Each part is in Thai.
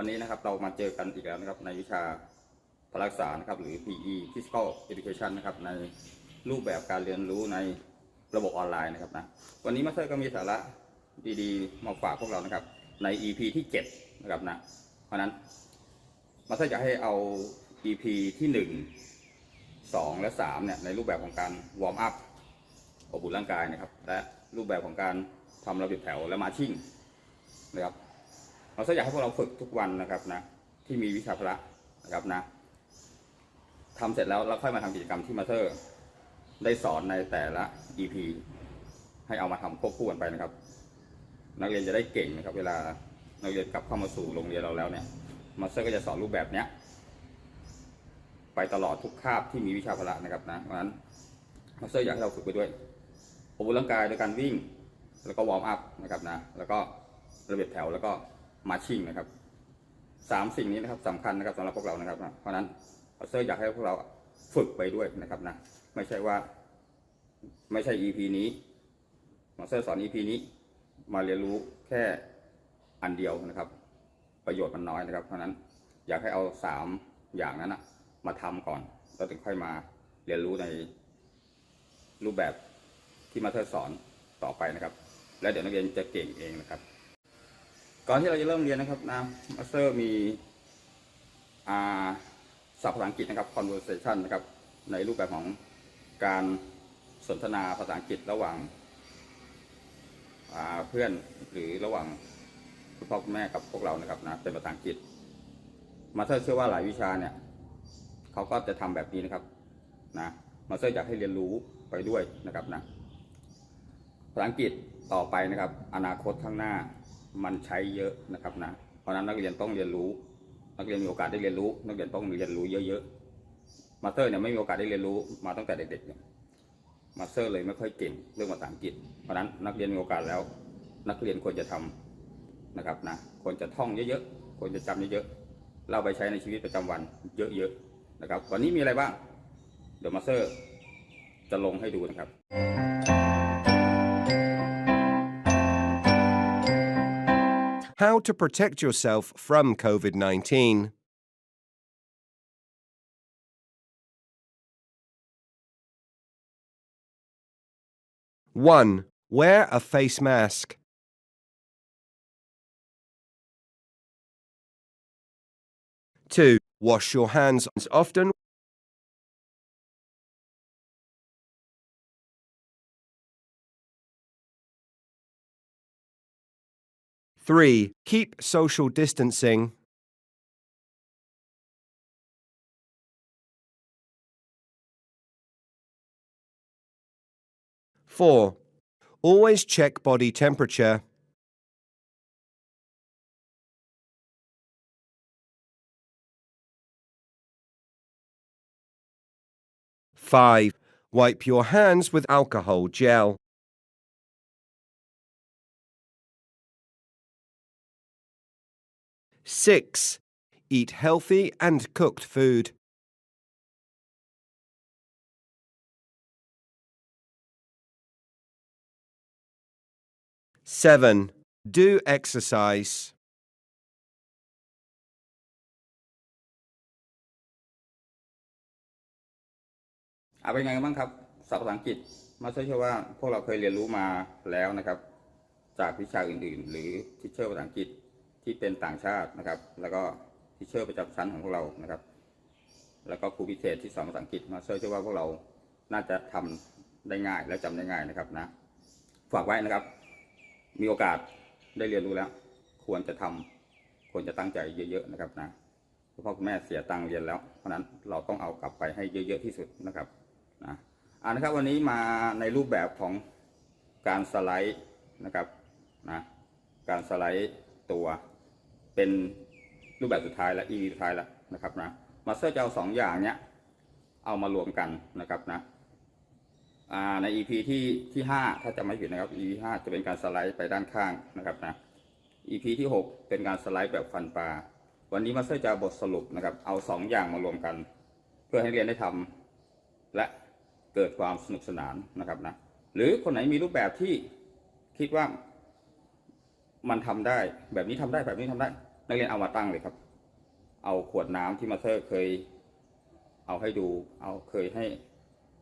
วันนี้นะครับเรามาเจอกันอีกแล้วนะครับในวิชาพละศึกษานะครับหรือ PE Physical Education นะครับในรูปแบบการเรียนรู้ในระบบออนไลน์นะครับนะวันนี้มาสเตอร์ก็มีสาระดีๆ มาฝากพวกเรานะครับ ใน EP ที่ 7 นะครับนะเพราะฉะนั้นมาสเตอร์จะให้เอา EP ที่ 1 2 และ 3 เนี่ยในรูปแบบของการวอร์มอัพอบอุ่นร่างกายนะครับ และรูปแบบของการทำระเบียบแถวและมาชิ่งนะครับ เราก็อยากให้พวกเราฝึกทุกวันนะครับนะ ที่มีวิชาพละนะครับนะทำเสร็จแล้วเราค่อยมาทำกิจกรรมที่มาเธอร์ ได้สอนในแต่ละ EP ให้เอามาทำควบคู่กันไปนะครับ นักเรียนจะได้เก่งนะครับ เวลานักเรียนกลับเข้ามาสู่โรงเรียนเราแล้วเนี่ย มาสเตอร์ก็จะสอนรูปแบบเนี้ย ไปตลอดทุกคาบที่มีวิชาพละนะครับนะเพราะฉะนั้นมาสเตอร์อยากให้เราฝึกไปด้วยอบอุ่นร่างกายโดยการวิ่ง แล้วก็วอร์มอัพนะครับนะ แล้วก็ระเบียบแถวแล้วก็ มาชิ่งนะครับสามสิ่งนี้นะครับสำคัญนะครับสำหรับพวกเรานะครับนะเพราะนั้นมาสเตอร์อยากให้พวกเราฝึกไปด้วยนะครับนะไม่ใช่ว่า ไม่ใช่ EP นี้มาสเตอร์สอน EP นี้ มาเรียนรู้แค่อันเดียวนะครับ ประโยชน์มันน้อยนะครับ เพราะนั้นอยากให้เอาสามอย่างนั้นนะมาทำก่อนแล้วถึงค่อยมาเรียนรู้ในรูปแบบที่มาเธอร์สอนต่อไปนะครับ และเดี๋ยวนักเรียนจะเก่งเองนะครับ ก่อนที่เราจะเริ่มเรียนนะครับนะมาสเตอร์มีอาศัพท์ภาษาอังกฤษนะครับ conversation นะครับ ในรูปแบบของการสนทนาภาษาอังกฤษระหว่างาเพื่อนหรือระหว่างคุณพ่อคุณแม่กับพวกเรานะครับนะเป็นภาษาอังกฤษ มาสเตอร์เชื่อว่าหลายวิชาเนี่ยเขาก็จะทำแบบนี้นะครับนะมาสเตอร์อยากให้เรียนรู้ไปด้วยนะครับนะภาษาอังกฤษต่อไปนะครับ อนาคตข้างหน้า มันใช้เยอะนะครับนะ เพราะนั้นนักเรียนต้องเรียนรู้ นักเรียนมีโอกาสได้เรียนรู้ นักเรียนต้องเรียนรู้เยอะๆ มาสเตอร์เนี่ยไม่มีโอกาสได้เรียนรู้มาตั้งแต่เด็กๆเนี่ยมาสเตอร์เลยไม่ค่อยเก่งเรื่องภาษาอังกฤษ เพราะนั้นนักเรียนมีโอกาสแล้ว นักเรียนควรจะทำนะครับนะ ควรจะท่องเยอะๆ ควรจะจำเยอะๆ เราไปใช้ในชีวิตประจำวันเยอะๆ นะครับ วันนี้มีอะไรบ้าง เดี๋ยวมาสเตอร์จะลงให้ดูนะครับ How to protect yourself from COVID 19. One, wear a face mask. Two, wash your hands often. Three, keep social distancing. Four, always check body temperature. Five, wipe your hands with alcohol gel. Six, eat healthy and cooked food. Seven, do exercise. อะเป็นไงกันบ้างครับศัพท์ภาษาอังกฤษมาเชื่อว่าพวกเราเคยเรียนรู้มาแล้วนะครับ จากวิชาอื่นๆ หรือทิเชอร์ภาษาอังกฤษ ที่เป็นต่างชาตินะครับ แล้วก็ทิเชอร์ประจำชั้นของพวกเรานะครับ แล้วก็ครูพิเศษที่สอนภาษาอังกฤษมาเชื่อว่าพวกเราน่าจะทำได้ง่ายและจำได้ง่ายนะครับนะ ฝากไว้นะครับ มีโอกาสได้เรียนรู้แล้ว ควรจะทำควรจะตั้งใจเยอะ ๆ นะครับนะคุณพ่อคุณแม่เสียตังค์เรียนแล้ว เพราะฉะนั้นเราต้องเอากลับไปให้เยอะๆที่สุดนะครับนะอ่านะครับวันนี้มาในรูปแบบของการสไลด์นะครับนะการสไลด์ตัว เป็นรูปแบบสุดท้ายและ e สุดท้ายแล้วนะครับนะมาสเตอร์จะเอาสองอย่างเนี้ยเอามารวมกันนะครับนะใน EP ที่ที่ห้าถ้าจะไม่ผิดนะครับ EP ห้าจะเป็นการสไลด์ไปด้านข้างนะครับนะ EP ที่หกเป็นการสไลด์แบบฟันปลาวันนี้มาสเตอร์จะบทสรุปนะครับ เอาสองอย่างมารวมกัน เพื่อให้เรียนได้ทำและเกิดความสนุกสนานนะครับนะหรือคนไหนมีรูปแบบที่คิดว่ามันทำได้แบบนี้ทำได้แบบนี้ทำได้ นักเรียนเอามาตั้งเลยครับ เอาขวดน้ำที่มาเตอร์เคย เอาให้ดู เอาเคยให้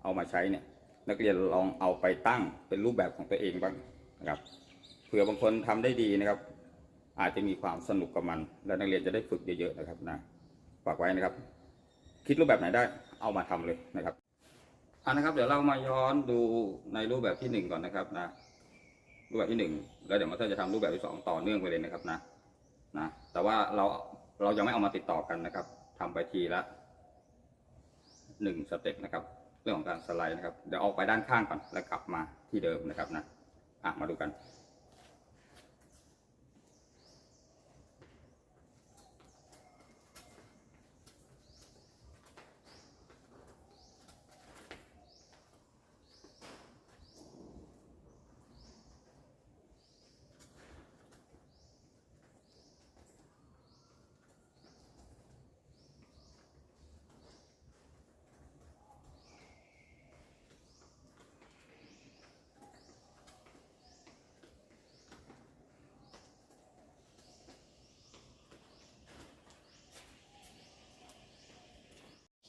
เอามาใช้เนี่ย นักเรียนลองเอาไปตั้งเป็นรูปแบบของตัวเองบ้างนะครับ เผื่อบางคนทำได้ดีนะครับ อาจจะมีความสนุกกับมัน และนักเรียนจะได้ฝึกเยอะๆนะครับนะฝากไว้นะครับ คิดรูปแบบไหนได้ เอามาทำเลยนะครับอานะครับ เดี๋ยวเรามาย้อนดูในรูปแบบที่หนึ่งก่อนนะครับนะรูปแบบที่หนึ่งแล้วเดี๋ยวมาเตอร์จะทำรูปแบบที่สองต่อเนื่องไปเลยนะครับนะนะ แต่ว่าเราเรายังไม่เอามาติดต่อกันนะครับทำไปทีละหนึ่งสเต็ปนะครับ เรื่องของการสไลด์นะครับ เดี๋ยวออกไปด้านข้างก่อนแล้วกลับมาที่เดิมนะครับนะอะมาดูกัน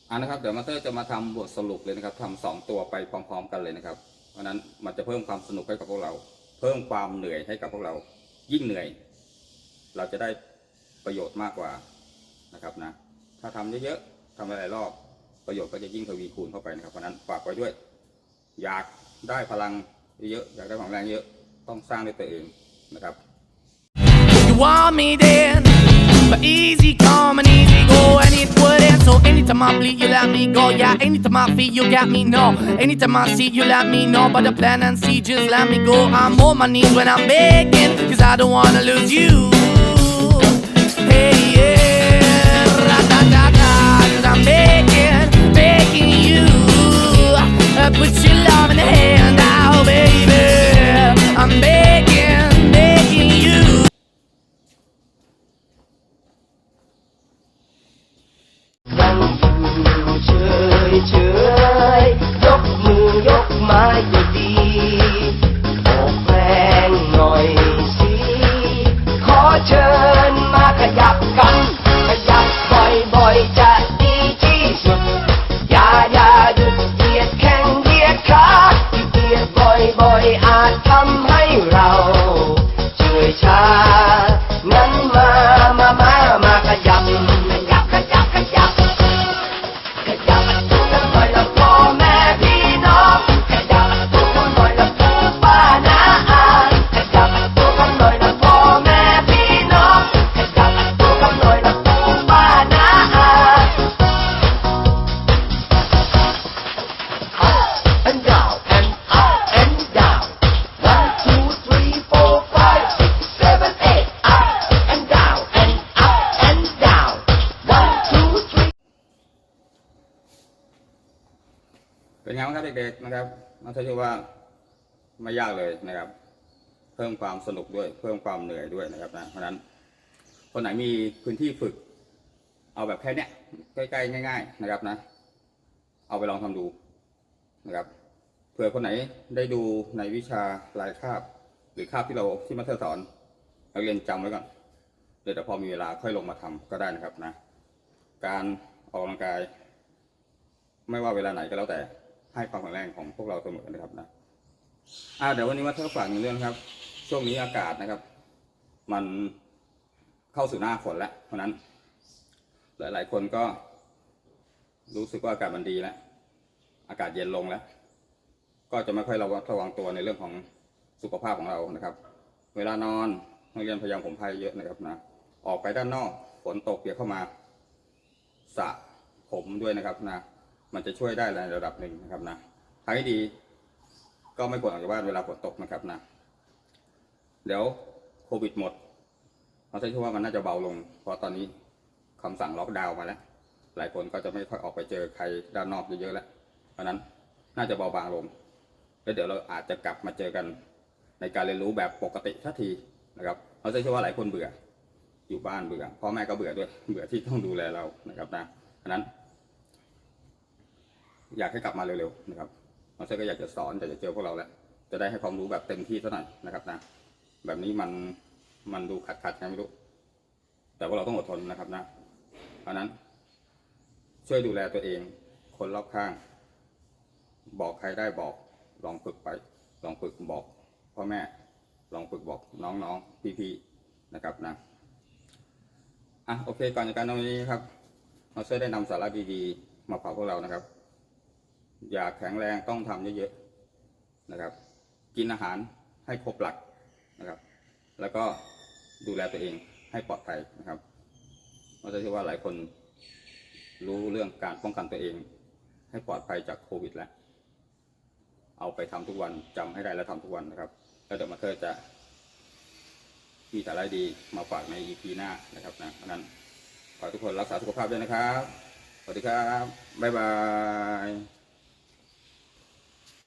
อ่านะครับเดี๋ยวมาเตอร์จะมาทำบทสรุปเลยนะครับทำสองตัวไปพร้อม ๆ กันเลยนะครับเพราะนั้นมันจะเพิ่มความสนุกให้กับพวกเรา เพิ่มความเหนื่อยให้กับพวกเรา ยิ่งเหนื่อย เราจะได้ประโยชน์มากกว่านะครับนะ ถ้าทำเยอะๆทำหลายๆรอบประโยชน์ก็จะยิ่งทวีคูณเข้าไปนะครับเพราะนั้นฝากไว้ด้วย อยากได้พลังเยอะๆอยากได้พลังแรงเยอะต้องสร้างด้วยตัวเองนะครับ You want me then, but easy come and easy anytime I bleed, you let me go. Yeah, anytime I feel, you got me. No, anytime I see, you let me know. But the plan and see, just let me go. I'm on my knees when I'm begging, cause I don't wanna lose you. Hey, yeah, ra-da-da-da, cause I'm begging, begging you. Uh, Put your love in the hand now, baby. ไงบ้างครับเด็กๆนะครับมาเชื่อว่าไม่ยากเลยนะครับ เพิ่มความสนุกด้วย เพิ่มความเหนื่อยด้วยนะครับนะเพราะนั้นคนไหนมีพื้นที่ฝึก เอาแบบแค่เนี้ยใกล้ๆง่าย ๆ นะครับนะ เอาไปลองทำดูนะครับเผื่อคนไหนได้ดูในวิชารายคาบ หรือคาบที่เราที่มาเธอสอนนักเรียนจำไว้ก่อนเดี๋ยวพอมีเวลาค่อยลงมาทำก็ได้นะครับนะ การออกกำลังกาย ไม่ว่าเวลาไหนก็แล้วแต่ ให้ความแข็งแรงของพวกเราเสมอนะครับนะอ่าเดี๋ยววันนี้มาเท่าฝากหนึ่งเรื่องนะครับ ช่วงนี้อากาศนะครับ มันเข้าสู่หน้าฝนแล้ว เพราะฉะนั้น หลาย ๆ คนก็ รู้สึกว่าอากาศมันดีแล้ว อากาศเย็นลงแล้ว ก็จะไม่ค่อยระวังระวังตัวในเรื่องของสุขภาพของเรานะครับ เวลานอนนักเรียนพยายามผมพายเยอะนะครับนะ ออกไปด้านนอก ฝนตกเปียกเข้ามาสระผมด้วยนะครับนะ มันจะช่วยได้ในระดับหนึ่งนะครับนะทางที่ดีก็ไม่ควรออกจากบ้านเวลาฝนตกนะครับนะเดี๋ยวโควิดหมดเราเชื่อว่ามันน่าจะเบาลง เพราะตอนนี้คำสั่งล็อกดาวน์มาแล้ว หลายคนก็จะไม่ค่อยออกไปเจอใครด้านนอกเยอะๆแล้วเพราะนั้นน่าจะเบาบางลงแล้วเดี๋ยวเราอาจจะกลับมาเจอกันในการเรียนรู้แบบปกติทันทีนะครับเราเชื่อว่าหลายคนเบื่อ อยู่บ้านเบื่อพ่อแม่ก็เบื่อด้วยเบื่อที่ต้องดูแลเรานะครับนะเพราะนั้น อยากให้กลับมาเร็วๆนะครับมาสเตอร์ก็อยากจะสอนอยากจะเจอพวกเราแล้วจะได้ให้ความรู้แบบเต็มที่ซะหน่อยนะครับนะแบบนี้มันมันดูขัดขัดๆไงไม่รู้ แต่ว่าเราต้องอดทนนะครับนะ เพราะนั้น ช่วยดูแลตัวเอง คนรอบข้าง บอกใครได้บอก ลองฝึกไป ลองฝึกบอกพ่อแม่ ลองฝึกบอกน้องๆพี่ๆนะครับนะอะโอเคก่อนจากการในวันนี้ครับเราช่วยได้นำสาระดีๆมาฝากพวกเรานะครับ อยากแข็งแรงต้องทำเยอะๆนะครับ กินอาหารให้ครบหลักนะครับ แล้วก็ดูแลตัวเองให้ปลอดภัยนะครับเราจะเชื่อว่าหลายคนรู้เรื่องการป้องกันตัวเอง ให้ปลอดภัยจากโควิดแล้ว เอาไปทำทุกวันจำให้ได้แล้วทำทุกวันนะครับ แล้วเดี๋ยวมาเธอจะมีสาระดีมาฝากใน EP หน้านะครับนะเพราะนั้นขอทุกคนรักษาสุขภาพด้วยนะครับ สวัสดีครับ บ๊ายบาย